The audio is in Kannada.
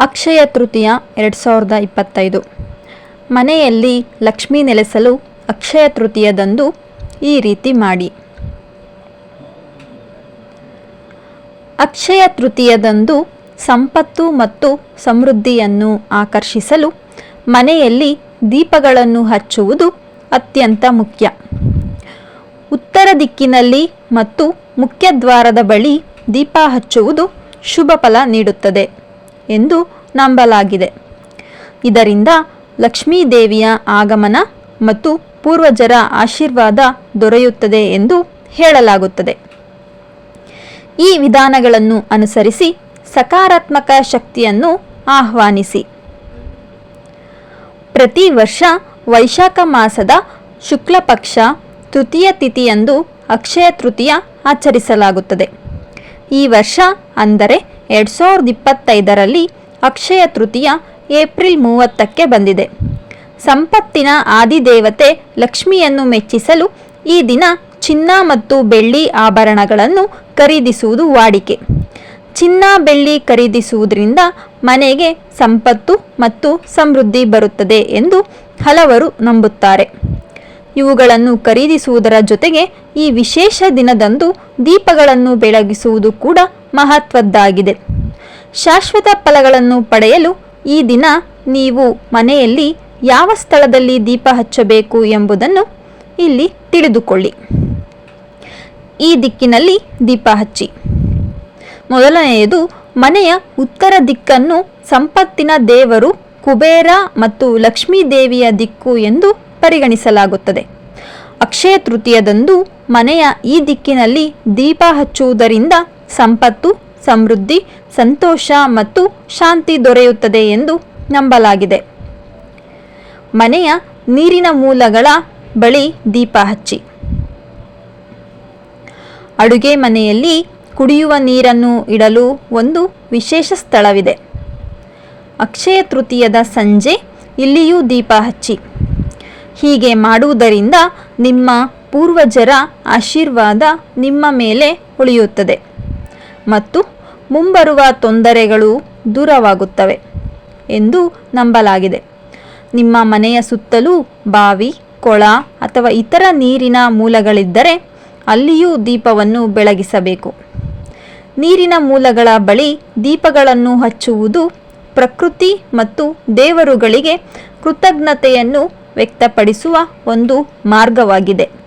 ಅಕ್ಷಯ ತೃತೀಯ ಎರಡು ಸಾವಿರದ ಇಪ್ಪತ್ತೈದು. ಮನೆಯಲ್ಲಿ ಲಕ್ಷ್ಮೀ ನೆಲೆಸಲು ಅಕ್ಷಯ ತೃತೀಯದಂದು ಈ ರೀತಿ ಮಾಡಿ. ಅಕ್ಷಯ ತೃತೀಯದಂದು ಸಂಪತ್ತು ಮತ್ತು ಸಮೃದ್ಧಿಯನ್ನು ಆಕರ್ಷಿಸಲು ಮನೆಯಲ್ಲಿ ದೀಪಗಳನ್ನು ಹಚ್ಚುವುದು ಅತ್ಯಂತ ಮುಖ್ಯ. ಉತ್ತರ ದಿಕ್ಕಿನಲ್ಲಿ ಮತ್ತು ಮುಖ್ಯದ್ವಾರದ ಬಳಿ ದೀಪ ಹಚ್ಚುವುದು ಶುಭ ಫಲ ನೀಡುತ್ತದೆ. ಎಂದು ನಂಬಲಾಗಿದೆ. ಇದರಿಂದ ಲಕ್ಷ್ಮೀದೇವಿಯ ಆಗಮನ ಮತ್ತು ಪೂರ್ವಜರ ಆಶೀರ್ವಾದ ದೊರೆಯುತ್ತದೆ ಎಂದು ಹೇಳಲಾಗುತ್ತದೆ. ಈ ವಿಧಾನಗಳನ್ನು ಅನುಸರಿಸಿ ಸಕಾರಾತ್ಮಕ ಶಕ್ತಿಯನ್ನು ಆಹ್ವಾನಿಸಿ. ಪ್ರತಿ ವರ್ಷ ವೈಶಾಖ ಮಾಸದ ಶುಕ್ಲ ಪಕ್ಷ ತೃತೀಯ ತಿಥಿಯಂದು ಅಕ್ಷಯ ತೃತೀಯ ಆಚರಿಸಲಾಗುತ್ತದೆ. ಈ ವರ್ಷ ಅಂದರೆ ಎರಡು ಸಾವಿರದ ಇಪ್ಪತ್ತೈದರಲ್ಲಿ ಅಕ್ಷಯ ತೃತೀಯ ಏಪ್ರಿಲ್ ಮೂವತ್ತಕ್ಕೆ ಬಂದಿದೆ. ಸಂಪತ್ತಿನ ಆದಿದೇವತೆ ಲಕ್ಷ್ಮಿಯನ್ನು ಮೆಚ್ಚಿಸಲು ಈ ದಿನ ಚಿನ್ನ ಮತ್ತು ಬೆಳ್ಳಿ ಆಭರಣಗಳನ್ನು ಖರೀದಿಸುವುದು ವಾಡಿಕೆ. ಚಿನ್ನ, ಬೆಳ್ಳಿ ಖರೀದಿಸುವುದರಿಂದ ಮನೆಗೆ ಸಂಪತ್ತು ಮತ್ತು ಸಮೃದ್ಧಿ ಬರುತ್ತದೆ ಎಂದು ಹಲವರು ನಂಬುತ್ತಾರೆ. ಇವುಗಳನ್ನು ಖರೀದಿಸುವುದರ ಜೊತೆಗೆ ಈ ವಿಶೇಷ ದಿನದಂದು ದೀಪಗಳನ್ನು ಬೆಳಗಿಸುವುದು ಕೂಡ ಮಹತ್ವದ್ದಾಗಿದೆ. ಶಾಶ್ವತ ಫಲಗಳನ್ನು ಪಡೆಯಲು ಈ ದಿನ ನೀವು ಮನೆಯಲ್ಲಿ ಯಾವ ಸ್ಥಳದಲ್ಲಿ ದೀಪ ಹಚ್ಚಬೇಕು ಎಂಬುದನ್ನು ಇಲ್ಲಿ ತಿಳಿದುಕೊಳ್ಳಿ. ಈ ದಿಕ್ಕಿನಲ್ಲಿ ದೀಪ ಹಚ್ಚಿ. ಮೊದಲನೆಯದು, ಮನೆಯ ಉತ್ತರ ದಿಕ್ಕನ್ನು ಸಂಪತ್ತಿನ ದೇವರು ಕುಬೇರ ಮತ್ತು ಲಕ್ಷ್ಮೀ ದೇವಿಯ ದಿಕ್ಕು ಎಂದು ಪರಿಗಣಿಸಲಾಗುತ್ತದೆ. ಅಕ್ಷಯ ತೃತೀಯದಂದು ಮನೆಯ ಈ ದಿಕ್ಕಿನಲ್ಲಿ ದೀಪ ಹಚ್ಚುವುದರಿಂದ ಸಂಪತ್ತು, ಸಮೃದ್ಧಿ, ಸಂತೋಷ ಮತ್ತು ಶಾಂತಿ ದೊರೆಯುತ್ತದೆ ಎಂದು ನಂಬಲಾಗಿದೆ. ಮನೆಯ ನೀರಿನ ಮೂಲಗಳ ಬಳಿ ದೀಪ ಹಚ್ಚಿ. ಅಡುಗೆ ಮನೆಯಲ್ಲಿ ಕುಡಿಯುವ ನೀರನ್ನು ಇಡಲು ಒಂದು ವಿಶೇಷ ಸ್ಥಳವಿದೆ. ಅಕ್ಷಯ ತೃತೀಯದ ಸಂಜೆ ಇಲ್ಲಿಯೂ ದೀಪ ಹಚ್ಚಿ. ಹೀಗೆ ಮಾಡುವುದರಿಂದ ನಿಮ್ಮ ಪೂರ್ವಜರ ಆಶೀರ್ವಾದ ನಿಮ್ಮ ಮೇಲೆ ಉಳಿಯುತ್ತದೆ. ಮತ್ತು ಮುಂಬರುವ ತೊಂದರೆಗಳು ದೂರವಾಗುತ್ತವೆ ಎಂದು ನಂಬಲಾಗಿದೆ. ನಿಮ್ಮ ಮನೆಯ ಸುತ್ತಲೂ ಬಾವಿ, ಕೊಳ ಅಥವಾ ಇತರ ನೀರಿನ ಮೂಲಗಳಿದ್ದರೆ ಅಲ್ಲಿಯೂ ದೀಪವನ್ನು ಬೆಳಗಿಸಬೇಕು. ನೀರಿನ ಮೂಲಗಳ ಬಳಿ ದೀಪಗಳನ್ನು ಹಚ್ಚುವುದು ಪ್ರಕೃತಿ ಮತ್ತು ದೇವರುಗಳಿಗೆ ಕೃತಜ್ಞತೆಯನ್ನು ವ್ಯಕ್ತಪಡಿಸುವ ಒಂದು ಮಾರ್ಗವಾಗಿದೆ.